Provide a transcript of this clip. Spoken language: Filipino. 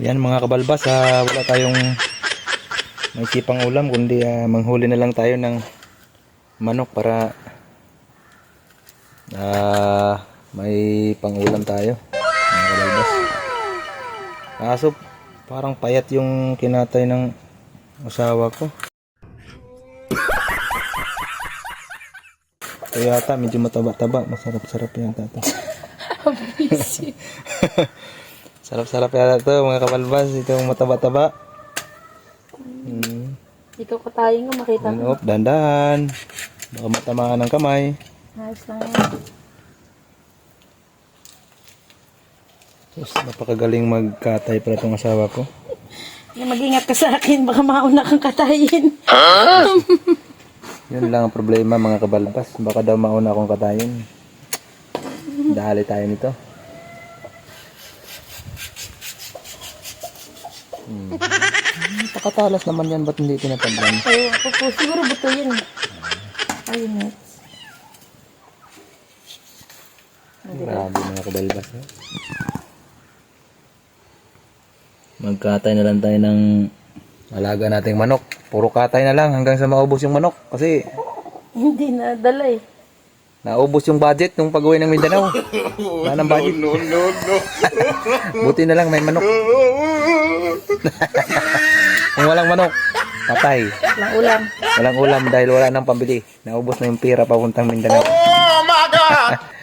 Yan mga kabalbas, ah, wala tayong may sipang ulam kundi ah, manghuli na lang tayo ng manok para ah, may pangulam tayo mga kabalbas. Kaso parang payat yung kinatay ng asawa ko. Ito yata medyo mataba-taba, masarap-sarap yata ito. Sarap-sarap yata ito mga kabalbas, itong mataba-taba. Hmm. Ikaw ka tayo nga makita mo. Ano, dandan. Baka matamaan ng kamay. Ayos lang yan. Sus, napakagaling magkatay pala itong asawa ko. Yung mag-ingat ka sa akin, baka mauna kang katayin. Yun lang ang problema mga kabalbas. Baka daw mauna akong katayin. Dali tayo nito. Hmm. Pakatalas naman yan, ba't hindi tinatanggal? Ay, ako po, siguro buto yun. Ayun na. Grabe mga kabalbas. Eh. Magkatay na lang tayo ng alaga nating manok. Puro katay na lang hanggang sa maubos yung manok. Kasi Hindi na dala eh. Naubos yung budget nung pag-uwi ng Mindanao. Wala nang budget. No, no, no. Buti na lang may manok. Kung walang manok, patay. Walang ulam. Walang ulam dahil wala nang pambili. Naubos na yung pira papuntang Mindanao. Oh my God!